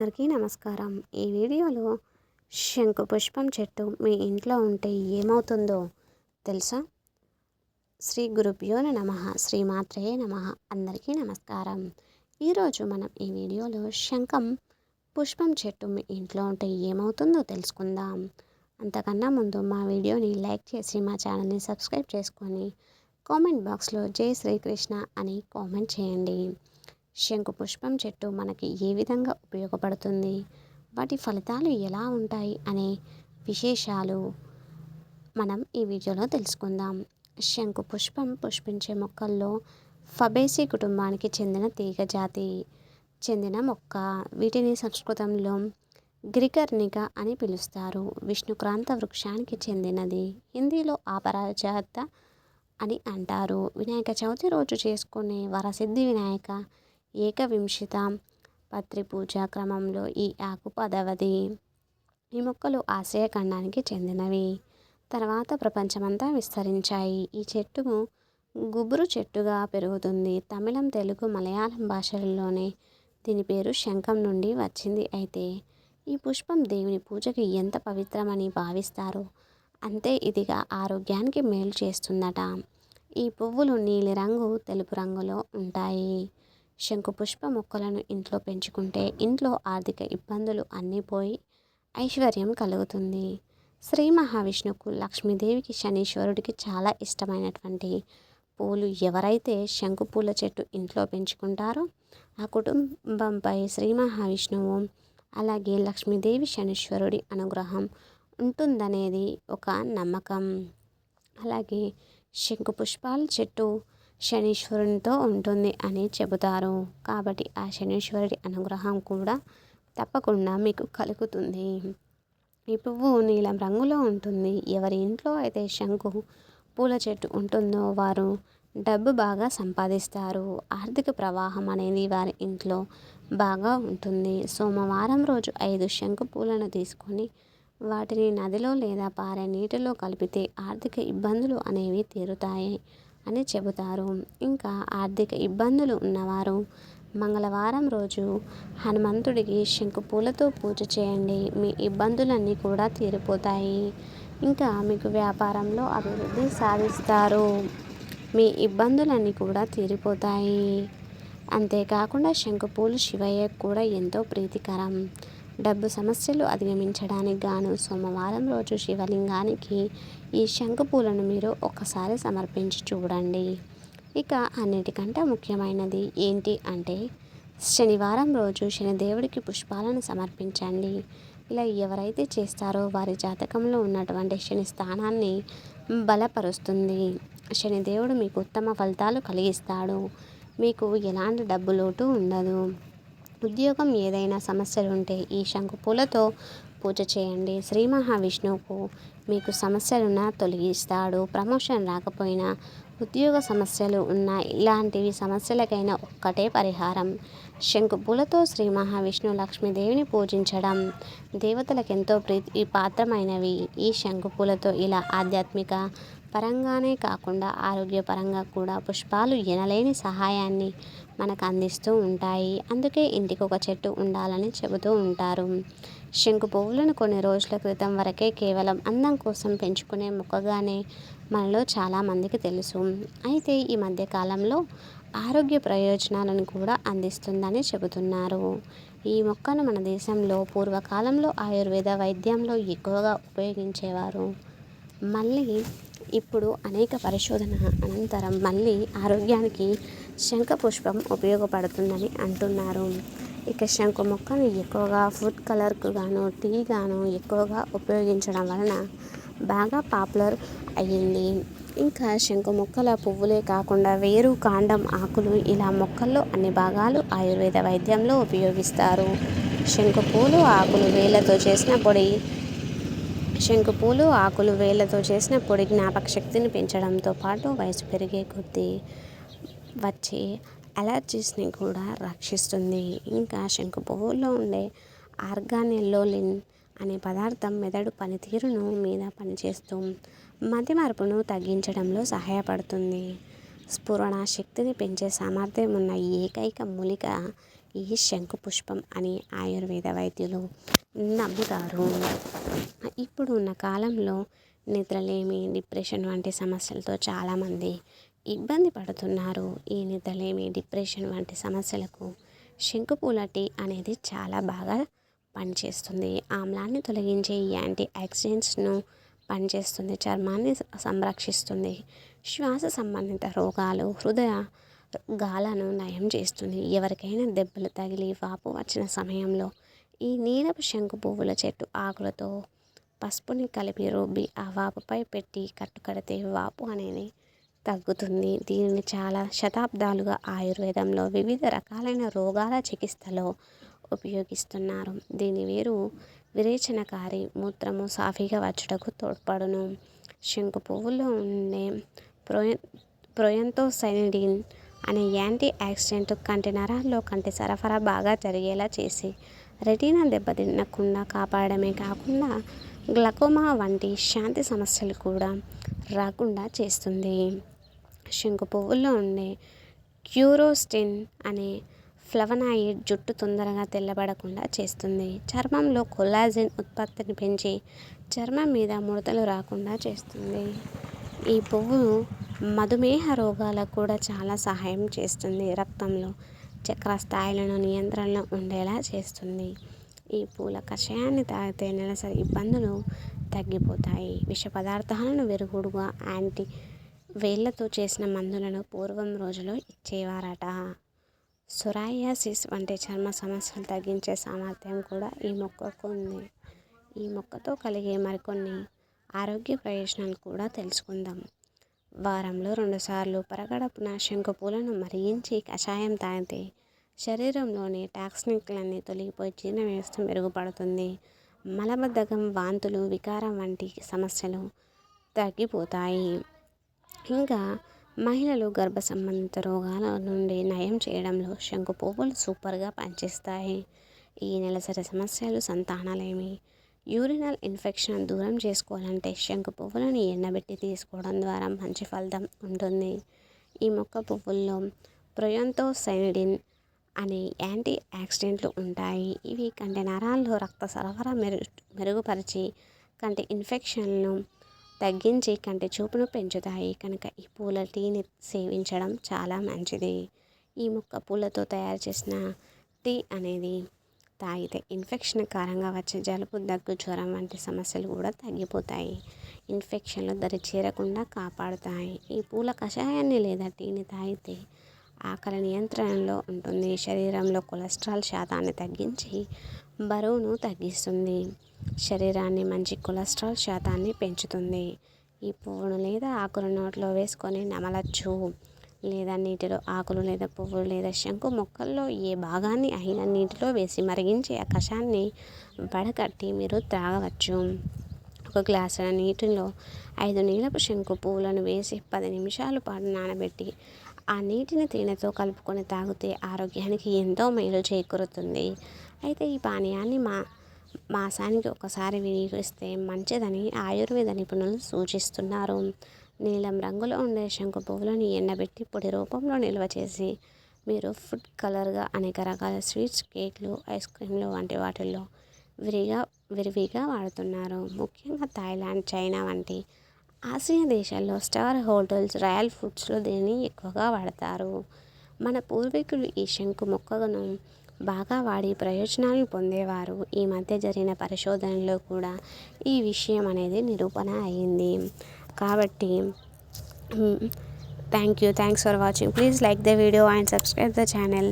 అందరికీ నమస్కారం. ఈ వీడియోలో శంకు పుష్పం చెట్టు మీ ఇంట్లో ఉంటే ఏమవుతుందో తెలుసా? శ్రీ గురుభ్యో నమ. శ్రీమాత్రే నమ. అందరికీ నమస్కారం. ఈరోజు మనం ఈ వీడియోలో శంఖం పుష్పం చెట్టు మీ ఇంట్లో ఉంటే ఏమవుతుందో తెలుసుకుందాం. అంతకన్నా ముందు మా వీడియోని లైక్ చేసి మా ఛానల్ని సబ్స్క్రైబ్ చేసుకొని కామెంట్ బాక్స్లో జై శ్రీకృష్ణ అని కామెంట్ చేయండి. శంకు పుష్పం చెట్టు మనకి ఏ విధంగా ఉపయోగపడుతుంది? వాటి ఫలితాలు ఎలా ఉంటాయి? అనే విశేషాలు మనం ఈ వీడియోలో తెలుసుకుందాం. శంకు పుష్పం పుష్పించే మొక్కల్లో ఫబేసి కుటుంబానికి చెందిన తీగ జాతి. చెందిన మొక్క వీటిని సంస్కృతంలో గ్రికర్నిక అని పిలుస్తారు. విష్ణుక్రాంత వృక్షానికి చెందినది. హిందీలో ఆపరాజాత అని అంటారు. వినాయక చవితి రోజు చేసుకునే వరసిద్ధి వినాయక ఏకవింశత పత్రిపూజ క్రమంలో ఈ ఆకు పదవది ఈ మొక్కలు ఆసియా ఖండానికి చెందినవి. తర్వాత ప్రపంచమంతా విస్తరించాయి. ఈ చెట్టు గుబురు చెట్టుగా పెరుగుతుంది. తమిళం తెలుగు మలయాళం భాషల్లోనే దీని పేరు శంఖం నుండి వచ్చింది అయితే. ఈ పుష్పం దేవుని పూజకి ఎంత పవిత్రమని భావిస్తారు అంతే ఇదిగా ఆరోగ్యానికి మేలు చేస్తుందట. ఈ పువ్వులు నీలిరంగు తెలుపు రంగులో ఉంటాయి. శంకుపుష్ప మొక్కలను ఇంట్లో పెంచుకుంటే ఇంట్లో ఆర్థిక ఇబ్బందులు అన్నీ పోయి ఐశ్వర్యం కలుగుతుంది. శ్రీ మహావిష్ణువుకు లక్ష్మీదేవికి శనీశ్వరుడికి చాలా ఇష్టమైనటువంటి పూలు ఎవరైతే శంకు పూల చెట్టు ఇంట్లో పెంచుకుంటారో ఆ కుటుంబంపై శ్రీ మహావిష్ణువు అలాగే లక్ష్మీదేవి శనీశ్వరుడి అనుగ్రహం ఉంటుందనేది ఒక నమ్మకం. అలాగే శంకు పుష్పాల చెట్టు శనీశ్వరునితో ఉంటుంది అని చెబుతారు. కాబట్టి ఆ శనీశ్వరుడి అనుగ్రహం కూడా తప్పకుండా మీకు కలుగుతుంది. ఈ పువ్వు నీలం రంగులో ఉంటుంది. ఎవరి ఇంట్లో అయితే శంకు పూల చెట్టు ఉంటుందో వారు డబ్బు బాగా సంపాదిస్తారు. ఆర్థిక ప్రవాహం అనేది వారి ఇంట్లో బాగా ఉంటుంది. సోమవారం రోజు ఐదు శంకు పూలను తీసుకొని వాటిని నదిలో లేదా పారే నీటిలో కలిపితే ఆర్థిక ఇబ్బందులు అనేవి తీరుతాయి. అని చెబుతారు. ఇంకా ఆర్థిక ఇబ్బందులు ఉన్నవారు మంగళవారం రోజు హనుమంతుడికి శంకు పూలతో పూజ చేయండి. మీ ఇబ్బందులన్నీ కూడా తీరిపోతాయి. ఇంకా మీకు వ్యాపారంలో అభివృద్ధి సాధిస్తారు. మీ ఇబ్బందులన్నీ కూడా తీరిపోతాయి. అంతేకాకుండా శంకుపూలు శివయ్య కూడా ఎంతో ప్రీతికరం. డబ్బు సమస్యలు అధిగమించడానికి గాను సోమవారం రోజు శివలింగానికి ఈ శంకు పూలను మీరు ఒకసారి సమర్పించి చూడండి. ఇక అన్నిటికంటే ముఖ్యమైనది ఏంటి అంటే శనివారం రోజు శనిదేవుడికి పుష్పాలను సమర్పించండి. ఇలా ఎవరైతే చేస్తారో వారి జాతకంలో ఉన్నటువంటి శని స్థానాన్ని బలపరుస్తుంది. శనిదేవుడు మీకు ఉత్తమ ఫలితాలు కలిగిస్తాడు. మీకు ఎలాంటి డబ్బు లోటు ఉండదు. ఉద్యోగం ఏదైనా సమస్యలు ఉంటే ఈ శంకు పూలతో పూజ చేయండి. శ్రీ మహావిష్ణువుకు మీకు సమస్యలున్నా తొలగిస్తాడు. ప్రమోషన్ రాకపోయినా ఉద్యోగ సమస్యలు ఉన్న ఇలాంటివి సమస్యలకైనా ఒక్కటే పరిహారం. శంకు పూలతో శ్రీ మహావిష్ణు లక్ష్మీదేవిని పూజించడం దేవతలకు ఎంతో ప్రీతి పాత్రమైనవి. ఈ శంకు పూలతో ఇలా ఆధ్యాత్మిక పరంగానే కాకుండా ఆరోగ్యపరంగా కూడా పుష్పాలు ఎనలేని సహాయాన్ని మనకు అందిస్తూ ఉంటాయి. అందుకే ఇంటికి ఒక చెట్టు ఉండాలని చెబుతూ ఉంటారు. శంకు పువ్వులను కొన్ని రోజుల క్రితం వరకే కేవలం అందం కోసం పెంచుకునే మొక్కగానే మనలో చాలామందికి తెలుసు. అయితే ఈ మధ్యకాలంలో ఆరోగ్య ప్రయోజనాలను కూడా అందిస్తుందని చెబుతున్నారు. ఈ మొక్కను మన దేశంలో పూర్వకాలంలో ఆయుర్వేద వైద్యంలో ఎక్కువగా ఉపయోగించేవారు. మళ్ళీ ఇప్పుడు అనేక పరిశోధన అనంతరం మళ్ళీ ఆరోగ్యానికి శంఖ పుష్పం ఉపయోగపడుతుందని అంటున్నారు. ఇక శంకు మొక్కను ఎక్కువగా ఫుడ్ కలర్కు గాను టీ గాను ఎక్కువగా ఉపయోగించడం వలన బాగా పాపులర్ అయ్యింది. ఇంకా శంకు మొక్కల పువ్వులే కాకుండా వేరు కాండం ఆకులు ఇలా మొక్కల్లో అన్ని భాగాలు ఆయుర్వేద వైద్యంలో ఉపయోగిస్తారు. శంకు పూలు ఆకులు వేళ్ళతో చేసిన పొడి శంకు పూలు ఆకులు వేళ్ళతో చేసిన పొడి జ్ఞాపక శక్తిని పెంచడంతో పాటు వయసు పెరిగే కొద్దీ వచ్చే అలర్జీస్ని కూడా రక్షిస్తుంది. ఇంకా శంకు పువ్వుల్లో ఉండే ఆర్గానెల్లోలిన్ అనే పదార్థం మెదడు పనితీరును మీద పనిచేస్తూ మతి మార్పును తగ్గించడంలో సహాయపడుతుంది. స్ఫురణ శక్తిని పెంచే సామర్థ్యం ఉన్న ఏకైక మూలిక ఈ శంకు పుష్పం అని ఆయుర్వేద వైద్యులు నమ్ముతారు. ఇప్పుడు ఉన్న కాలంలో నిద్రలేమి డిప్రెషన్ వంటి సమస్యలతో చాలామంది ఇబ్బంది పడుతున్నారు. ఈ నిద్రలేమి డిప్రెషన్ వంటి సమస్యలకు శంఖుపూల టీ అనేది చాలా బాగా పనిచేస్తుంది. ఆమ్లాన్ని తొలగించే ఈ యాంటీ ఆక్సిడెంట్స్ను పనిచేస్తుంది చర్మాన్ని సంరక్షిస్తుంది. శ్వాస సంబంధిత రోగాలు హృదయ గాలను నయం చేస్తుంది. ఎవరికైనా దెబ్బలు తగిలి వాపు వచ్చిన సమయంలో ఈ నీలపు శంకు పువ్వుల చెట్టు ఆకులతో పసుపుని కలిపి రుబ్బి ఆ వాపుపై పెట్టి కట్టుకడితే వాపు అనేది తగ్గుతుంది. దీనిని చాలా శతాబ్దాలుగా ఆయుర్వేదంలో వివిధ రకాలైన రోగాల చికిత్సలో ఉపయోగిస్తున్నారు. దీని వేరు విరేచనకారి మూత్రము సాఫీగా వచ్చుటకు తోడ్పడును. శంకు పువ్వుల్లో ఉండే ప్రొయ ప్రొయంతోసైనిడిన్ అనే యాంటీ యాక్సిడెంట్ కంటి నరాల్లో కంటి సరఫరా బాగా జరిగేలా చేసి రెటీనా దెబ్బతినకుండా కాపాడమే కాకుండా గ్లకోమా వంటి శాంతి సమస్యలు కూడా రాకుండా చేస్తుంది. శంకు పువ్వుల్లో ఉండే క్యూరోస్టిన్ అనే ఫ్లవనాయిడ్ జుట్టు తొందరగా తెల్లబడకుండా చేస్తుంది. చర్మంలో కొల్లాజిన్ ఉత్పత్తిని పెంచి చర్మం మీద ముడతలు రాకుండా చేస్తుంది. ఈ పువ్వు మధుమేహ రోగాలకు కూడా చాలా సహాయం చేస్తుంది. రక్తంలో చక్కెర స్థాయిలను నియంత్రణలో ఉండేలా చేస్తుంది. ఈ పూల కషాయాన్ని తాగితే నెలసరి ఇబ్బందులు తగ్గిపోతాయి. విష పదార్థాలను వెరుగుడుగా యాంటీ వేళ్ళతో చేసిన మందులను పూర్వం రోజులో ఇచ్చేవారట. సొరాయాసిస్ వంటి చర్మ సమస్యలు తగ్గించే సామర్థ్యం కూడా ఈ మొక్కకు ఉంది. ఈ మొక్కతో కలిగే మరికొన్ని ఆరోగ్య ప్రయోజనాలు కూడా తెలుసుకుందాం. వారంలో రెండుసార్లు పరగడపున శంకు పూలను మరిగించి కషాయం తాగితే శరీరంలోని టాక్సిన్లన్నీ తొలగిపోయి జీర్ణ వ్యవస్థ మెరుగుపడుతుంది. మలబద్ధకం వాంతులు వికారం వంటి సమస్యలు తగ్గిపోతాయి. ఇంకా మహిళలు గర్భ సంబంధిత రోగాల నుండి నయం చేయడంలో శంకు పువ్వులు సూపర్గా పనిచేస్తాయి. ఈ నెలసరి సమస్యలు సంతానాలేమి? యూరినల్ ఇన్ఫెక్షన్ దూరం చేసుకోవాలంటే శంకు పువ్వులను ఎండబెట్టి తీసుకోవడం ద్వారా మంచి ఫలితం ఉంటుంది. ఈ మొక్క పువ్వుల్లో ప్రొయంతోసైనిడిన్ అనే యాంటీ యాక్సిడెంట్లు ఉంటాయి. ఇవి కంటి నరాల్లో రక్త సరఫరా మెరుగు మెరుగుపరిచి కంటి ఇన్ఫెక్షన్లను తగ్గించి కంటి చూపును పెంచుతాయి. కనుక ఈ పూల టీని సేవించడం చాలా మంచిది. ఈ మొక్క పూలతో తయారు చేసిన టీ అనేది తాగితే ఇన్ఫెక్షన్ కారంగా వచ్చే జలుబు దగ్గు జ్వరం వంటి సమస్యలు కూడా తగ్గిపోతాయి. ఇన్ఫెక్షన్లు దరి చేరకుండా కాపాడుతాయి. ఈ పూల కషాయాన్ని లేదా టీని తాగితే ఆకలి నియంత్రణలో ఉంటుంది. శరీరంలో కొలెస్ట్రాల్ శాతాన్ని తగ్గించి బరువును తగ్గిస్తుంది. శరీరాన్ని మంచి కొలెస్ట్రాల్ శాతాన్ని పెంచుతుంది. ఈ పువ్వును లేదా ఆకులు నోట్లో వేసుకొని నమలచ్చు. లేదా నీటిలో ఆకులు లేదా పువ్వులు లేదా శంకు మొక్కల్లో ఏ భాగాన్ని అయినా నీటిలో వేసి మరిగించి ఆ కషాన్ని వడకట్టి మీరు త్రాగవచ్చు. ఒక గ్లాసుల నీటిలో ఐదు నీలపు శంకు పువ్వులను వేసి పది నిమిషాల పాటు నానబెట్టి ఆ నీటిని తేనెతో కలుపుకొని తాగితే ఆరోగ్యానికి ఎంతో మేలు చేకూరుతుంది. అయితే ఈ పానీయాన్ని మా మాసానికి ఒకసారి వినియోగిస్తే మంచిదని ఆయుర్వేద నిపుణులు సూచిస్తున్నారు. నీలం రంగులో ఉండే శంకు పువ్వులను ఎండబెట్టి పొడి రూపంలో నిల్వ చేసి మీరు ఫుడ్ కలర్గా అనేక రకాల స్వీట్స్ కేక్లు ఐస్ క్రీమ్లు వంటి వాటిల్లో విరిగా విరివిగా వాడుతున్నారు. ముఖ్యంగా థాయిలాండ్ చైనా వంటి ఆసియా దేశాల్లో స్టార్ హోటల్స్ రాయల్ ఫుడ్స్లో దీన్ని ఎక్కువగా వాడతారు. మన పూర్వీకులు ఈ శంకు మొక్కను బాగా వాడి ప్రయోజనాలు పొందేవారు. ఈ మధ్య జరిగిన పరిశోధనలో కూడా ఈ విషయం అనేది నిరూపణ అయింది. కాబట్టి thank you thanks for watching please like the video and subscribe the channel